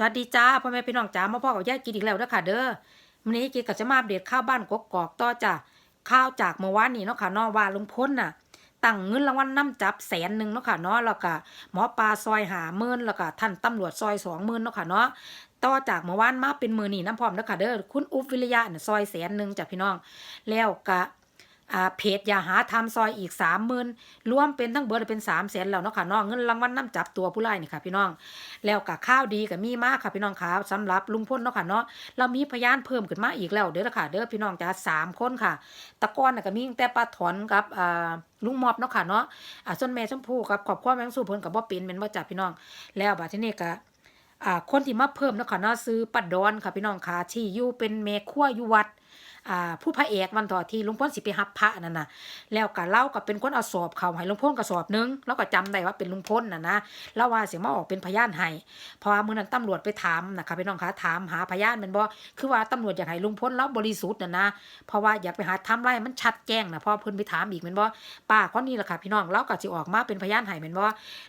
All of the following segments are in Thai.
สวัสดีจ้าพ่อแม่พี่น้องจ้ามาพ่อกับยายกินอีกแล้วเด้อค่ะเด้อวันนี้กินก็จะมาอัปเดข้าวบ้านกกอกต่อจ้าข้าวจากเมื่อวานนี้เนาะค่ะเนาะว่าลุงพ้นน่ะตั้งเงินรางวัลน้ำจับแสนหนึ่งเนาะค่ะเนาะแล้วก็หมอปลาซอยหาหมื่นแล้วก็ท่านตำรวจซอยสองหมื่นเนาะค่ะเนาะต่อจากเมื่อวานมาเป็นมือนี่น้ำพร้อมเด้อค่ะเด้อคุณอุ๊บวิริยะน่ะซอยแสนหนึ่งจ้ะพี่น้อง แล้วก็ เพจอย่าหาทำซอยอีกสามหมื่นรวมเป็นทั้งเบิดเป็นสามแสนแล้วเนาะค่ะเนาะเงินรางวัลน้ำจับตัวผู้ร้ายนี่ค่ะพี่น้อง แล้วก็ข้าวดีก็มีมากค่ะพี่น้องค่ะสำหรับลุงพลเนาะค่ะเนาะเรามีพยานเพิ่มขึ้นมาอีกแล้วเด้อละค่ะเด้อพี่น้องจ้าสามคนค่ะ ตะก้อนก็มีแต่ป้าถอนกับอ่าลุงมอบเนาะค่ะเนาะอ่าส่วนแม่ชมพู่กับครอบครัวแมงสู้เพิ่นกับบ่เป็นแม่นบ่จ้าพี่น้อง แล้วบัดที่นี้ก็อ่าคนที่มาเพิ่มเนาะค่ะเนาะซื้อปัดดอนค่ะพี่น้องค่ะที่อยู่เป็นแม่ครัวอยู่วัด อ่าผู้พระเอกวันต่อที่ลุงพลสิไปหับพระนั่นน่ะแล้วก็เล่าก็เป็นคนเอาสอบเขาให้ลุงพลก็สอบนึงแล้วก็จำได้ว่าเป็นลุงพลน่ะนะแล้วว่าเสียมาออกเป็นพยานให้พราะว่ามื้อนั้นตำรวจไปถามนะคะพี่น้องคะถามหาพยานมันบ่คือว่าตำรวจอยากให้ลุงพลเราบริสุทธิ์น่ะนะเพราะว่าอยากไปหาทำไรมันชัดแจ้งนะพราะเพิ่นไปถามอีกมันบ่ป้าคนนี้แหละค่ะพี่น้องเราก็สิออกมาเป็นพยานให้แม่นบ่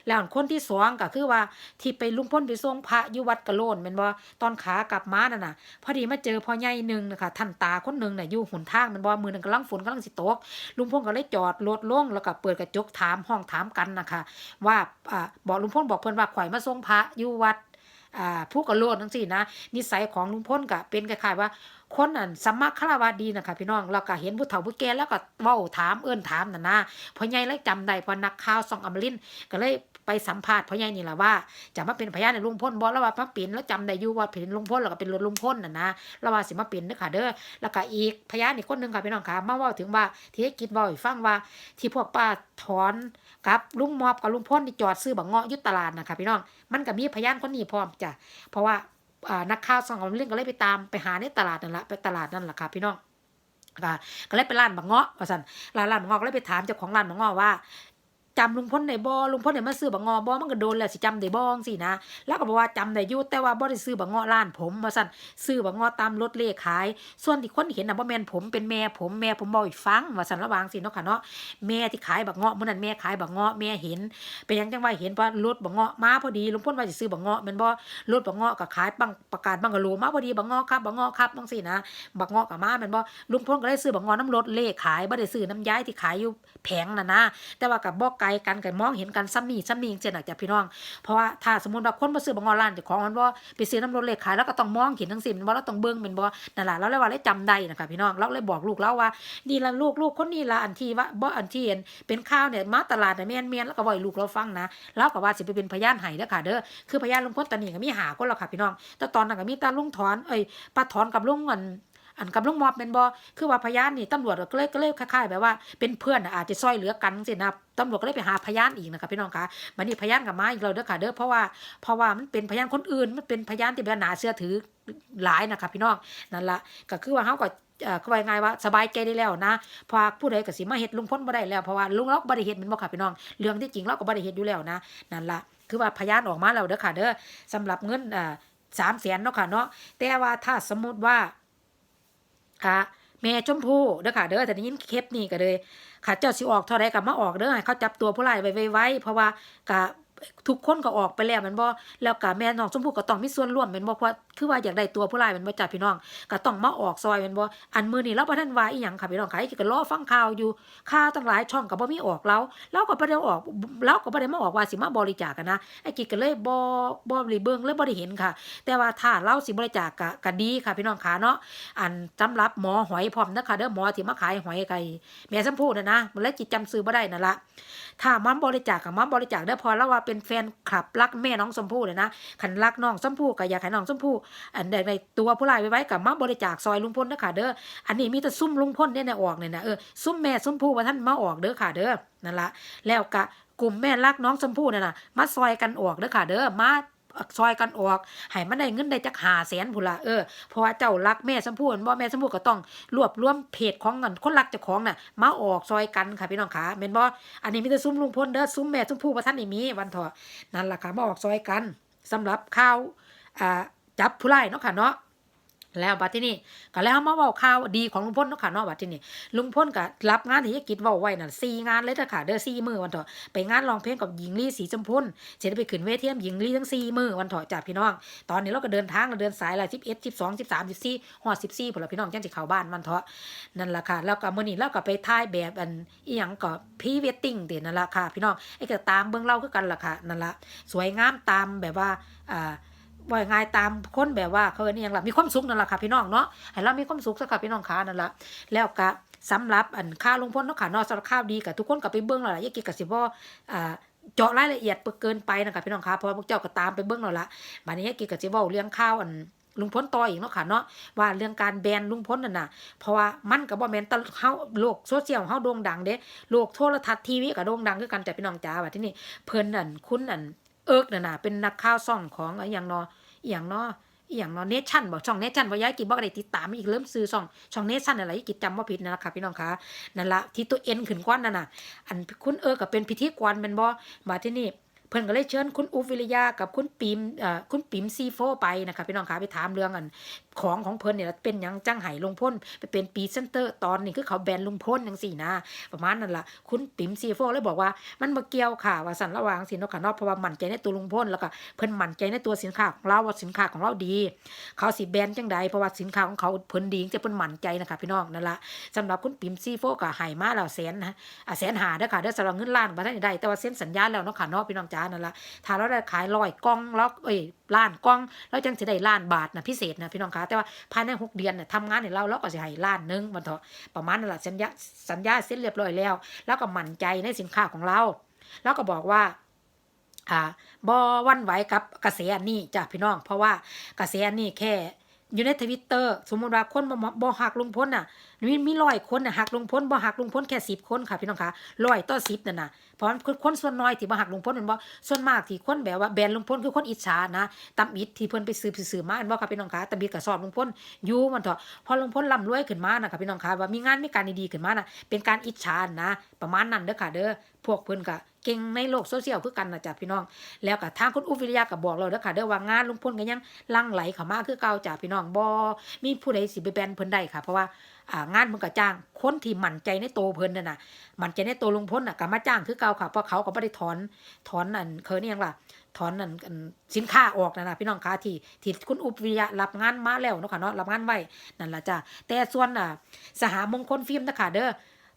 แล้วคนที่สองก็คือว่าที่ไปลุงพลไปส่งพระอยู่วัดกะโลนม่นบ่ตอนขากลับมานั่นน่ะ พอดีมาเจอพ่อใหญ่หนึงนะคะท่านตาคนหนึ่งน่ะอยู่หุนทางมันบ่มือนึงกำลังฝนกำลังสิตก ลุงพลก็เลยจอดรถลงแล้วก็เปิดกระจกถามห้องถามกันนะคะว่าอ่าบอกลุงพลบอกเพิ่อนว่าข่อยมาส่งพระอยู่วัดอ่าผู้กระโลดจังซี่นะนิสัยของลุงพลก็เป็นคล้ายๆว่าคนอันสมมาคารวะดีนะคะพี่น้องแล้วก็เห็นผู้เฒ่าผู้แก่แล้วก็เว้าถามเอิ้นถามน่ะนะพ่อใหญ่เลยจำได้พอนักข่าวส่องอมรินก็เลย ไปสัมภาษณ์พ่อใหญ่นี่แหละว่าจะมาเป็นพยานในลุงพลบ่แล้วว่ามาเป็นแล้วจำได้อยู่ว่าเป็นลุงพลแล้วก็เป็นรถลุงพลน่ะนะแล้วว่าสิมาเป็นเด้อค่ะเด้อแล้วก็อีกพยานอีกคนหนึ่งค่ะพี่น้องค่ะมาว่าถึงว่าที่ให้กิดเว่าให้ฟังว่า ที่พวกป้าถอนกับลุงมอบกับลุงพ่นที่จอดซื้อบักเงาะยุตตลาดนะคะพี่น้องมันก็มีพยานคนนี้พร้อมจ้ะเพราะว่านักข่าวสองของเรื่องก็เลยไปตามไปหาในตลาดนั่นแหละไปตลาดนั่นแหละค่ะพี่น้องก็เลยไปร้านบักเงาะว่าซั่นร้านร้านบักเงาะก็เลยไปถามเจ้าของร้านบักเงาะว่า จำลุงพลได้บ่ลุงพลได้มาซื้อบักเงาะบ่มันก็โดนแล้วสิจำได้บ่จังซี่นะ แล้วก็บอกว่าจำได้อยู่แต่ว่าบ่ได้ซื้อบักเงาะร้านผมว่าซั่นซื้อบักงอตามรถเลขขาย ส่วนที่คนเห็นน่ะบ่แม่นผมเป็นแม่ผมแม่ผมบอกอีกฟังว่าสั่นระวางสิเนาะค่ะเนาะแม่ที่ขายบักเงาะมื้อนั้นแม่ขายบักเงาะแม่เห็น เป็นยังจังว่าเห็นว่ารถบักเงาะมาพอดีลุงพ่นว่าสิซื้อบักเงาะแม่นบ่รถบักเงาะก็ขายปังประกาศบังกะโลมาพอดีบักเงาะครับบักเงาะครับจังซี่นะบักเงาะก็มาแม่นบ่ลุงพ่นก็เลยซื้อบักเงาะน้ำรถเลขขายบ่ได้ซื้อน้ำย้ายที่ขายอยู่แผงน่ะนะ แต่ว่าก็บ่ไกกันก็มองเห็นกันซ้ำนี่ซ้ำนี่จังซี่น่ะจ้ะพี่น้อง เพราะว่าถ้าสมมติว่าคนมาซื้อบังาะร้านเจ้าของมันบ่าไปซื้อน้ำรถเลขขายแล้วก็ต้องมองเห็นทั้งสิ้นบ่แล้วต้องเบิ่งเป็นบ่นั่นล่ะแล้วเลยว่าเลยจำได้นะคะพี่น้องเราเลยบอกลูกเราว่านี่ล่ะลูกลูกคนนี้ล่ะอันที่ว่าบ่อันที่เห็นเป็นข้าวเนี่ยมาตลาดน่ะแม่นแม่นแล้วก็บ่ให้ลูกเราฟังนะแล้วก็ว่าสิไปเป็นพยานให้เด้อค่ะเด้อคือพยานลุงพลตอนนี้ก็มีหาคนแล้วค่ะพี่น้อง แต่ตอนนั้นก็มีตาลุงถอนเอ้ยป้าถอนกับลุงอัน อันกับลุงมอบเป็นบ่คือว่าพยานนี่ตำรวจก็เลยก็เลยคล้ายๆแบบว่าเป็นเพื่อนอาจจะซอยเหลือกันสินะตำรวจก็เลยไปหาพยานอีกนะคะพี่น้องคะมันนี่พยานกับมาอีกแล้วเด้อค่ะเด้อเพราะว่าเพราะว่ามันเป็นพยานคนอื่นมันเป็นพยานที่แบบหนาเชื่อถือหลายนะคะพี่น้องนั่นละก็คือว่าเฮาก็เอ่อก็ว่าง่ายว่าสบายใจได้แล้วนะเพราะผู้ใดก็สิมาเฮ็ดลุงพ้นบ่ได้แล้วเพราะว่าลุงเราก็บ่ได้เฮ็ดม่นบ่ค่ะพี่น้อง เรื่องที่จริงเราก็บ่ได้เฮ็ดอยู่แล้วนะนั่นละคือว่าพยานออกมาแล้วเด้อค่ะเด้อสำหรับเงินอ่า3แสนเนาะค่ะเนาะแต่ว่าถ้าสมมุติว่า ค่ะแม่ชมพู่เด้อค่ะเด้อแต่ได้ยินคปนี้ก็เลยค่ะเจ้าสิออกเท่าไรก็มาออกเด้อให้เขาจับตัวผู้ร้ายไว้ไว้เพราะว่ากะ ทุกคนก็ออกไปแล้วมันบ่แล้วก็แม่น้องชมพู่ก็ต้องมีส่วนร่วมแม่นบ่เพราะคือว่าอยากได้ตัวผู้ร้ายแม่นบ่จ้ะพี่น้องก็ต้องมาออกซอยแม่นบ่อันมื้อนี้เราบ่ทันว่าอีหยังค่ะพี่น้องค่ะกก็รอฟังข่าวอยู่ข่าวตั้งหลายช่องก็บ่มีออกเราเราก็บ่ได้ออกเราก็บ่ได้มาออกว่าสิมาบริจาคกันนะไอ้กิจก็เลยบ่บ่ได้เบิ่งเลยบ่ได้เห็นค่ะ แต่ว่าถ้าเราสิบริจาคก็ก็ดีค่ะพี่น้องค่ะเนาะอันสำหรับหมอหอยพร้อมนะคะเด้อหมอที่มาขายหอยไก่แม่สัมพู่นะนะมันเลยจิตจำซื้อบ่ได้นั่นละถ้ามันบริจาคกับมันบริจาคเด้อพอแล้วว่าเป็นแฟนคลับรักแม่น้องชมพู่เลยนะขันรักน้องชมพู่ก็อยากให้น้องชมพู่อันใดในตัวผู้ลายไว้ไว้กับมาบริจาคซอยลุงพลนะค่ะเด้ออันนี้มีแต่ซุ่มลุงพลเนี่ยนะออกเนี่ยนะเออซุ่มแม่ชมพู่ว่าท่านมาออกเด้อค่ะเด้อนั่นละแล้วก็กลุ่มแม่รักน้องชมพู่เนี่ยนะมาซอยกันออกเด้อค่ะเด้อมา ซอยกันออกให้มันได้เงินได้จักหาแสนพุ่นละเออเพราะว่าเจ้ารักแม่สมพูนบ่แม่สมพูก็ต้องรวบรวมเพจของเงินคนรักเจ้าของน่ะมาออกซอยกันค่ะพี่น้องขาแม่นบ่อันนี้มีแต่ซุ้มลุงพลเด้อซุ้มแม่ซุ้มผู้ประท่านนี่มีวันเถอะนั่นล่ะค่ะมาออกซอยกันสำหรับข้าวอ่าจับผู้ไล่เนาะค่ะเนาะ แล้วบัดที่นี่ก็แล้วมาว้าข่าวดีของลุงพลเนาะค่ะเนาะบัดที่นี่ลุงพลก็รับงานที่ยกิจว้าไว้น่ะ4งานเลยเด้อค่ะ เด้อ4มื้อวันเถาะไปงานร้องเพลงกับหญิงลีสีชมพูนสิได้ไปขึ้นเวทีกับหญิงลีทั้ง4มื้อวันเถาะจ้ะพี่น้อง ตอนนี้เราก็เดินทางเราเดินสายละ11 12 13 14ฮองสิบสามสิบสี่หอด14พุ่นล่ะพี่น้องจังสิเข้าบ้านมันเถาะนั่นแหละค่ะ แล้วก็มื้อนี้เราก็ไปถ่ายแบบอันอีหยังก็พรีเวดดิ้งเด้นั่นแหละค่ะ พี่น้องไอ้ก็ตามเบิ่งเราคือกันล่ะค่ะนั่นละสวยงามตามแบบว่าอ่า ว่าง่ายตามคนแบบว่าเขาเรียอหยังละมีความสุขนั่นแหละค่ะพี่น้องเนาะให้เรามีความสุขสักค่ะพี่น้องค่ะนั่นแหละแล้วก็สำหรับอันค่าลงพ้นเนาะค่ะนอกสำหรับข้าวดีกับทุกคนก็ไปเบิ่งแล้วล่ะยากิกับสิบ่อ่าเจาะรายละเอียดเกินไปนะคะพี่น้องค่ะเพราะพวกเจ้าก็ตามไปเบิ่งแล้วล่ะบัดนี้ยากิกับสิเว้าเรื่องข้าวอันลุงพ้นต่ออีกเนาะค่ะเนาะว่าเรื่องการแบนลุงพ้นนั่นน่ะเพราะว่ามันก็บ่แมนตเฮาโลกโซเชียลเฮาโด่งดังเด้โลกโทรทัศน์ทีวีก็โด่งดังคือกันแต่พี่น้องจ๋าว่าที่นี่เพิ่นนั่นคุณอัน เอิกนั่นน่ะเป็นนักข่าวซ่องของอะหยังเนาะอย่างเนาะอย่างเนาะเนชั่นบอกช่องเนชั่นบ่ย้ายกินบ่ได้ติดตามอีกเริ่มซื้อช่องช่องเนชั่นอะไรกิจจำว่าผิดนั่นล่ะค่ะพี่น้องคะนั่นละที่ตัวเอ็นขึ้นก้อนนั่นน่ะอันคุณเออก็เป็นพิธีกรเป็นบ่มาที่นี่ เพิ่อนก็เลยเชิญคุณอุฟวิริยากับคุณปิมเอ่อคุณปิมซีโฟไปนะคะพี่น้องคะไปถามเรื่องอันของของเพิ่นเนี่ยเป็นยังจังไห้ลงพ้นไปเป็นปีเซนเตอร์ตอนนี้คือเขาแบนลงพ้นจังซี่นะประมาณนั้นล่ะคุณปิมซีโฟเลยบอกว่ามันบ่เกี่ยวค่ะว่าสันระหว่างสินค่ะนาะเพราะว่ามั่นใจในตัวลงพ้นแล้วก็เพิ่นมั่นใจในตัวสินค้าของเราว่าสินค้าของเราดี เขาสิแบนจังใดเพราะว่าสินค้าของเขาเพิ่นดีจะเพิ่นมั่นใจนะคะพี่น้องนั่นละสำหรับคุณปิมซีโฟก็ให้มาแล้วแสนนะแสนหาเด้อค่ะเด้อสำหรับเงินล้านบ่ทันได้แต่ว่าเซ็นสัญญาแล้วเนาะค่ะเนาะพี่น้องจานั่นละถ้าเราได้ขายร้อยกล่องแล้วเอ้ยล้านกล่องแล้วจังสิได้ล้านบาทนะพิเศษนะพี่น้องคะแต่ว่าภายในหกเดือนเนี่ยทำงานให้เราเราก็สิให้ล้านหนึงมันเถอะประมาณนั่นแหละสัญญาสัญญาเซ็นเรียบร้อยแล้ว แล้วก็มั่นใจในสินค้าของเรา แล้วก็บอกว่าอ่าบอวันไหวกับกระแสนี้จ้ะพี่น้อง เพราะว่ากระแสนนี้แค่ อยู่ในทวิตเตอร์สมมติว่าคนบ่บ่หักลุงพ้นน่ะ มีมีร้อยคนน่ะหักลุงพ้นบ่หักลุงพ้นแค่สิบคนค่ะพี่น้องคะร้อยต่อสิบนั่นน่ะเพราะมันคนส่วนน้อยที่บ่หักลุงพ้นมันบ่ส่วนมากที่คนแบบว่าแบนลุงพ้นคือคนอิจฉานะตำอิดที่เพิ่นไปสืบสืบมาอันบ่ค่ะพี่น้องคะตำอิดก็สอนลุงพ้นอยู่มันเถอะพอลุงพ้นร่ำรวยขึ้นมาน่ะค่ะพี่น้องคะว่ามีงานมีการดีๆขึ้นมาน่ะเป็นการอิจฉานะ ประมาณนั้นเด้อค่ะเด้อพวกเพิ่นก็ เก่งในโลกโซเชียลคือกันนะจ๊ะพี่น้อง แล้วก็ทางคุณอุฟิริยาก็บอกเราเด้อค่ะเด้อว่างานลุงพลก็ยังลังไหลเข้ามาคือเก่าจ้ะพี่น้องบ่มีผู้ใดสิไปแบนเพิ่นได้ค่ะ เพราะว่าอ่างานมันก็จ้างคนที่มั่นใจในโตเพิ่นนั่นน่ะมั่นใจในโตลุงพลน่ะก็มาจ้างคือเก่าค่ะเพราะเขาก็บ่ได้ถอนถอนอันเคยนี่ยังล่ะถอนอันอันสินค้าออกนั่นน่ะพี่น้องคะที่ที่คุณอุฟิริยะรับงานมาแล้วเนาะค่ะเนาะรับงานไว้นั่นล่ะจ้ะแต่ส่วนอะสหมงคลฟิล์มนะคะเด้อ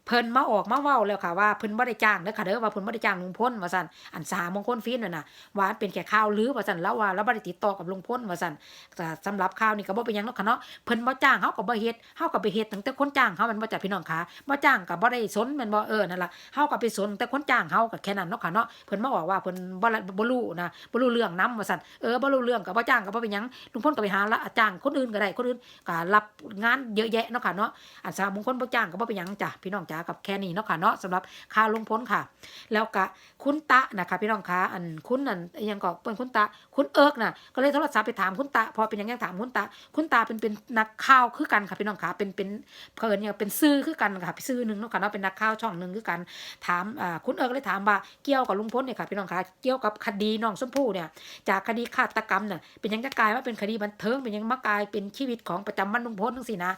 เพิ่นมาออกมาเว้าแล้วค่ะว่าเพิ่นบ่ได้จ้างเด้อค่ะเด้อว่าเพิ่นบ่ได้จ้างลุงพลว่าซั่นอันสหมงคลฟิล์มนั่นน่ะว่าเป็นแค่ข่าวลือว่าซั่นแล้วว่าแล้วบ่ได้ติดต่อกับลุงพลว่าซั่นแต่สำหรับข่าวนี่ก็บ่เป็นหยังเนาะค่ะเนาะเพิ่นบ่จ้างเฮาก็บ่เฮ็ดเฮาก็ไปเฮ็ดตั้งแต่คนจ้างเฮามันบ่จ้ะพี่น้องค่ะบ่จ้างก็บ่ได้สนแม่นบ่เออนั่นล่ะเฮาก็ไปสนแต่คนจ้างเฮาก็แค่นั้นเนาะค่ะเนาะเพิ่นมาบอกว่าเพิ่นบ่บ่รู้นะบ่รู้เรื่องนำว่าซั่นเออบ่รู้เรื่องก็บ่จ้างก็บ่เป็นหยังลุงพลก็ไปหาละจ้างคนอื่นก็ได้คนอื่นก็รับงานเยอะแยะเนาะค่ะเนาะอันสหมงคลบ่จ้างก็บ่เป็นหยังจ้ะพี่น้องจ๋ากับแค่นี้เนาะค่ะเนาะสำหรับค่าลงพ้นค่ะ แล้วก็คุณตะนะคะพี่น้องคะอันคุณนั่นยังก็เป็นคุณตะคุณเอิกน่ะก็เลยโทรศัพท์ไปถามคุณตะพอเป็นยังยังถามคุณตะคุณตาเป็นเป็นนักข่าวคือกันค่ะพี่น้องคะเป็นเป็นเพิ่นเนี่ยเป็นซื่อคือกันค่ะซื่อหนึ่งเนาะค่ะเนาะเป็นนักข่าวช่องหนึ่งคือกันถามอ่าคุณเอิกเลยถามว่าเกี่ยวกับลุงพลเนี่ยค่ะพี่น้องคะเกี่ยวกับคดีน้องชมพู่เนี่ยจากคดีฆาตกรรมเนี่ยเป็นยังจะกลายว่าเป็นคดีบันเทิงเป็นยังมากลายเป็นชีวิตของประจำวันลุงพลจังซี่นะ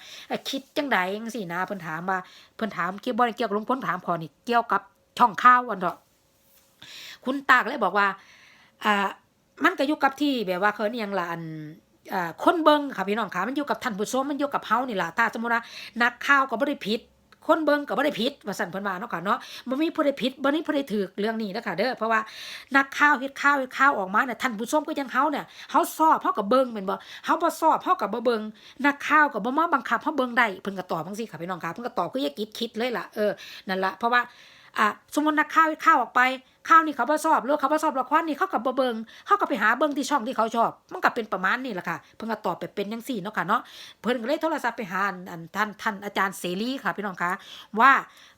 คิดจังใดจังซี่นะเพิ่นถามว่าเพิ่นถามเกี่ยวบ่ได้เกี่ยวกับลุงพลถามพอนี่เกี่ยวกับช่องข่าววันเถอะคุณตาก็เลยบอกว่าอ่ามันก็อยู่กับที่แบบว่าเขานี่ยงละอันอ่าคนเบิงค่ะพี่น้องค่ะมันอยู่กับท่านผู้ชมมันอยู่กับเฮานี่ล่ะถ้าสมมุติว่านักข่าวก็บ่ได้ผิด คนเบิงก็บ่ได้ผิดว่าสั่นเพิ่นว่าเนาะค่ะเนาะบ่มีผู้ใดผิดบ่มีผู้ใดถูกเรื่องนี้นะค่ะเด้อเพราะว่านักข่าวเฮ็ดข่าวเฮ็ดข่าวออกมาเนี่ยท่านผู้ชมก็ยังเฮาเนี่ยเฮาซอบเฮาก็เบิ่งแม่นบ่เฮาบ่ซอบเฮาก็บ่เบิงนักข่าวก็บ่มาบังคับเฮาเบิงได้เพิ่นก็ตอบจังซี่ค่ะพี่น้องค่ะเพิ่นก็ตอบคือย่าคิดคิดเลยล่ะเออนั่นล่ะเพราะว่าอะสมมตินักข่าวเฮ็ดข่าวออกไป ข่าวนี่เขาบ่ชอบหรือเขาบ่ชอบละครนี่เขาก็บ่เบิงเขาก็ไปหาเบิงที่ช่องที่เขาชอบ มันก็เป็นประมาณนี้แหละค่ะ เพิ่นก็ตอบไปเป็นจังซี่เนาะค่ะเนาะเพิ่นก็เลยโทรศัพท์ไปหาอันท่านท่านอาจารย์เสรีค่ะพี่น้องคะว่า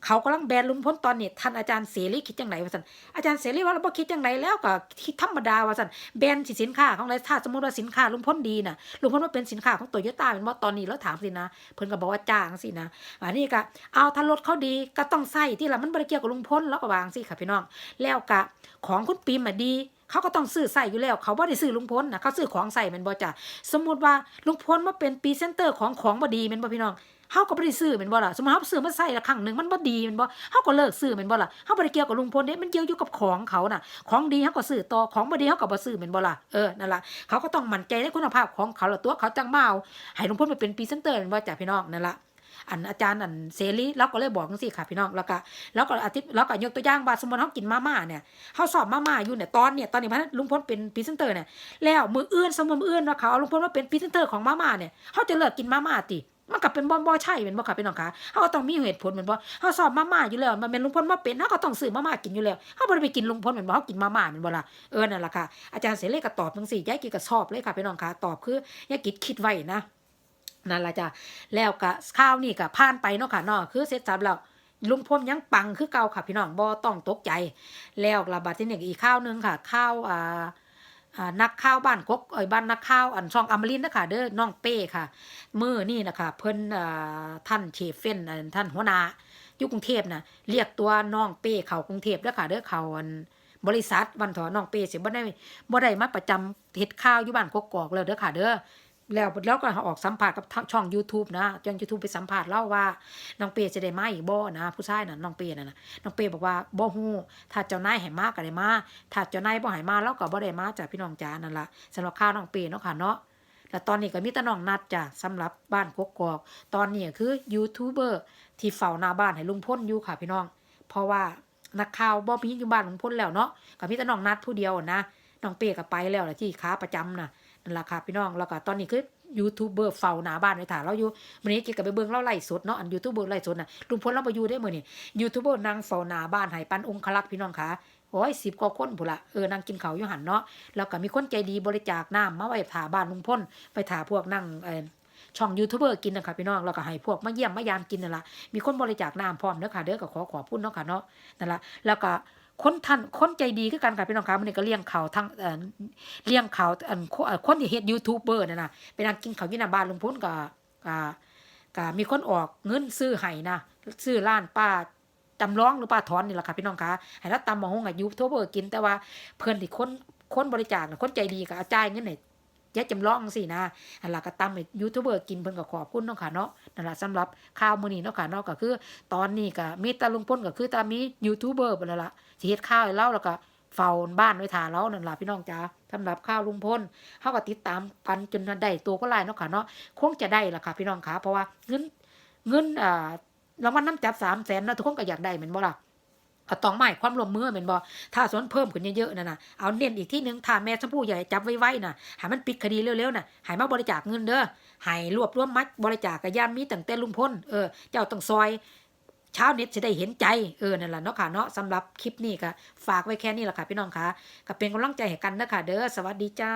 เขากำลังแบนลุงพลตอนนี้ท่านอาจารย์เสรีคิดจังไดว่าซั่นอาจารย์เสรีว่าเราบ่คิดจังไดแล้วก็คิดธรรมดาว่าซั่นแบนสินค้าของไรถ้าสมมุติว่าสินค้าลุงพลดีน่ะลุงพลว่าเป็นสินค้าของโตโยต้าเป็นว่าตอนนี้แล้วถามสินะ เพิ่นก็บอกว่าจ้างสินะอันนี้ก็เอาถ้ารถเขาดีก็ต้องใส่ที่ละมันบ่ได้เกี่ยวกับลุงพลแล้วก็วางสิค่ะพี่น้องแล้วแล้วกะ ของคุณปีมอะดี เขาก็ต้องซื้อใส่อยู่แล้ว เขาบ่ได้ซื้อลุงพลนะเขาซื้อของใส่มันบ่จ้ะสมมุติว่าลุงพลมาเป็นพรีเซนเตอร์ของของบ่ดีม่นบ่พี่น้องเฮาก็บ่ได้ซื้อแม่นบ่ล่ะสมมุติเฮาซื้อมาใส่ละครั้งหนึงมันบ่ดีแม่นบ่เฮาก็เลิกซื้อแม่นบ่ล่ะเฮาบ่ได้เกี่ยวกับลุงพลเด้มันเกี่ยวอยู่กับของเขาน่ะ ของดีเฮาก็ซื้อต่อของบ่ดีเฮาก็บ่ซื้อแม่นบ่ล่ะเออนั่นล่ะเขาก็ต้องมั่นใจในคุณภาพของเขาละตัวเขาจังมาเอาให้ลุงพลไปเป็นพรีเซนเตอร์แม่นบ่จ้ะพี่น้องนั่นล่ะ อันอาจารย์อันเสรีเราก็เลยบอกจังซี่ค่ะพี่น้องแล้วก็แล้วก็อาทิตย์แล้วก็ยกตัวอย่างว่าสมมติเฮากินมาม่าเนี่ยเฮาสอบมาม่าอยู่เนี่ยตอนเนี่ยตอนนี้พันลุงพลเป็นพรีเซนเตอร์เนี่ยแล้วมืออื่นสมมติมืออื่นว่าเขาเอาลุงพลมาเป็นพรีเซนเตอร์ของมาม่าเนี่ยเฮาจะเลิกกินมาม่าติมันก็เป็นบ่บ่ใช่เป็นบ่ค่ะพี่น้องคะเฮาก็ต้องมีเหตุผลเหมือนบ่เฮาสอบมาม่าอยู่แล้ว มันเป็นลุงพลมาเป็นเฮาก็ต้องซื้อมาม่ากินอยู่แล้วเฮาบ่ได้ไปกินลุงพลเหมือนบ่เฮากินมาม่าเหมือนบ่ล่ะเออนั่นแหละค่ะอาจารย์เสรีก็ตอบจังซี่ยายกิจก็ชอบเลยค่ะพี่น้องคะตอบคือยายกิจคิดไว้นะ นั่นละจ้ะแล้วก็ข้าวนี่ก็ผ่านไปเนาะค่ะเนาะคือเสร็จสับแล้วลุงพลยังปังคือเก่าค่ะพี่น้องบ่ต้องตกใจ แล้วระบาดที่หนึ่งอีกข้าวหนึงค่ะข้าวอ่านักข้าวบ้านกกเอ้ยบ้านนักข้าวอันช่องอมรินนะคะเด้อน้องเป้ค่ะมือนี่นะคะเพิ่นอ่าท่านเชฟเฟนท่านหัวหน้าอยู่กรุงเทพนะเรียกตัวน้องเป้เขากรุงเทพด้อค่ะเด้อเขาอันบริษัทวันถอน้องเป้สิบ่ได้บ่ได้มาประจำเฮ็ดข้าวอยู่บ้านกกอกแล้วเด้อค่ะเด้อ แล้วแล้วก็ออกสัมภาษณ์กับช่อง YouTube นะช่อง YouTube ไปสัมภาษณ์เล่าว่าน้องเป้จะได้มาอีกบ่นะ ผู้ชายน่ะน้องเป้น่ะนะน้องเป้บอกว่าบ่ฮู้ถ้าเจ้านายให้มาก็ได้มาถ้าเจ้านายบ่ให้มาเราก็บ่ได้มาจ้ะพี่น้องจ๋านั่นล่ะสำหรับข้าวน้องเป้เนาะค่ะเนาะแล้วตอนนี้ก็มีแต่น้องนัดจ้ะสำหรับบ้านกกอก ตอนนี้คือยูทูบเบอร์ที่เฝ้าหน้าบ้านให้ลุงพ้นอยู่ค่ะพี่น้อง เพราะว่านักข่าวบ่มีอยู่บ้านลุงพ้นแล้วเนาะก็มีแต่น้องนัดผู้เดียวนะน้องเป้ก็ไปแล้วละที่ค้าประจำน่ะนั่ นล่ะค่ะพี่น้องแล้วก็ตอนนี้คือยูทูบเบอร์เฝ้าหน้าบ้านไว้ถ่าเราอยู่มื้อนี้เกี่ยวกับไปเบิ่งเราไล่สดเนาะอันยูทูบเบอร์ไล่สดน่ะลุงพ้นเราบ่อยู่ได้มื้อนี้ยูทูบเบอร์นางเฝ้าหน้าบ้านให้ปันองคลักษ์พี่น้องค่ะโอ้ย10กว่าคนพุ่นละเออนางกินข้าวอยู่หันเนาะแล้วก็มีคนใจดีบริจาคน้ำมาไว้ถาบ้านลุงพ่นไปถาพวกนั่งเอ่อช่องยูทูบเบอร์กินนะคะพี่น้องแล้วก็ให้พวกมาเยี่ยมมายามกินนั่นละมีคนบริจาคน้ำพร้อมเด้อค่ะเด้อก็ขอขอบคุณเนาะค่ะเนาะนั่นละแล้วก็ คนท่านคนใจดีคือกันค่ะพี่น้องคะมันนี่ก็เลี้ยงเขาทั้งเลี้ยงเขาอันคนเอ่อคนที่เฮ็ดยูทูบเบอร์นั่นน่ะเป็นั่งกินเขาวอยู่นาบ้านลุงพ้นกับก็ก็มีคนออกเงินซื้อให้นะซื้อร้านป้าจำลองหรือป้าถอนนี่แหละค่ะพี่น้องคะให้เราตำมาหงกับยูทูบเบอร์กินแต่ว่าเพื่อนที่คนคนบริจาคคนใจดีก็จ่ายเงินให้ ยายจำลองสินะอันละก็ตำให้ยูทูบเบอร์กินเพิ่นก็ขอบคุณเนาะค่ะเนาะนั่นล่ะสำหรับข่าวมื้อนี้เนาะค่ะเนาะก็คือ ตอนนี้ก็มีตาลุงพลก็คือตามียูทูบเบอร์เพิ่นล่ะสิเฮ็ดข่าวให้เราแล้วก็เฝ้าบ้านไว้ทาเรานั่นล่ะพี่น้องจ๋าสำหรับข่าวลุงพลเฮาก็ติดตามกันจนได้ตัวก็หลายเนาะค่ะเนาะคงจะได้ล่ะค่ะพี่น้องค่ะเพราะว่าเงินเงินอ่ารางวัลน้ำจับ300,000นะทุกคนก็อยากได้แม่นบ่ล่ะ ก็ต้องหมายความร่วมมือแม่นบ่ถ้าสวนเพิ่มขึ้นเยอะๆนั่นน่ะเอาเน้นอีกที่หนึ่งถ้าแม่ชมพู่ใหญ่จับไว้ๆน่ะให้มันปิดคดีเร็วๆน่ะให้มาบริจาคเงินเด้อให้รวบรวมมัดบริจาคก็ย่ามมีตั้งแต่ลุงพลเออเจ้าต้องซอยชาวเน็ตจะได้เห็นใจเออนั่นแหละเนาะค่ะเนาะสำหรับคลิปนี้ก็ฝากไว้แค่นี้แหละค่ะพี่น้องค่ะก็เป็นกำลังใจให้กันนะค่ะเด้อสวัสดีจ้า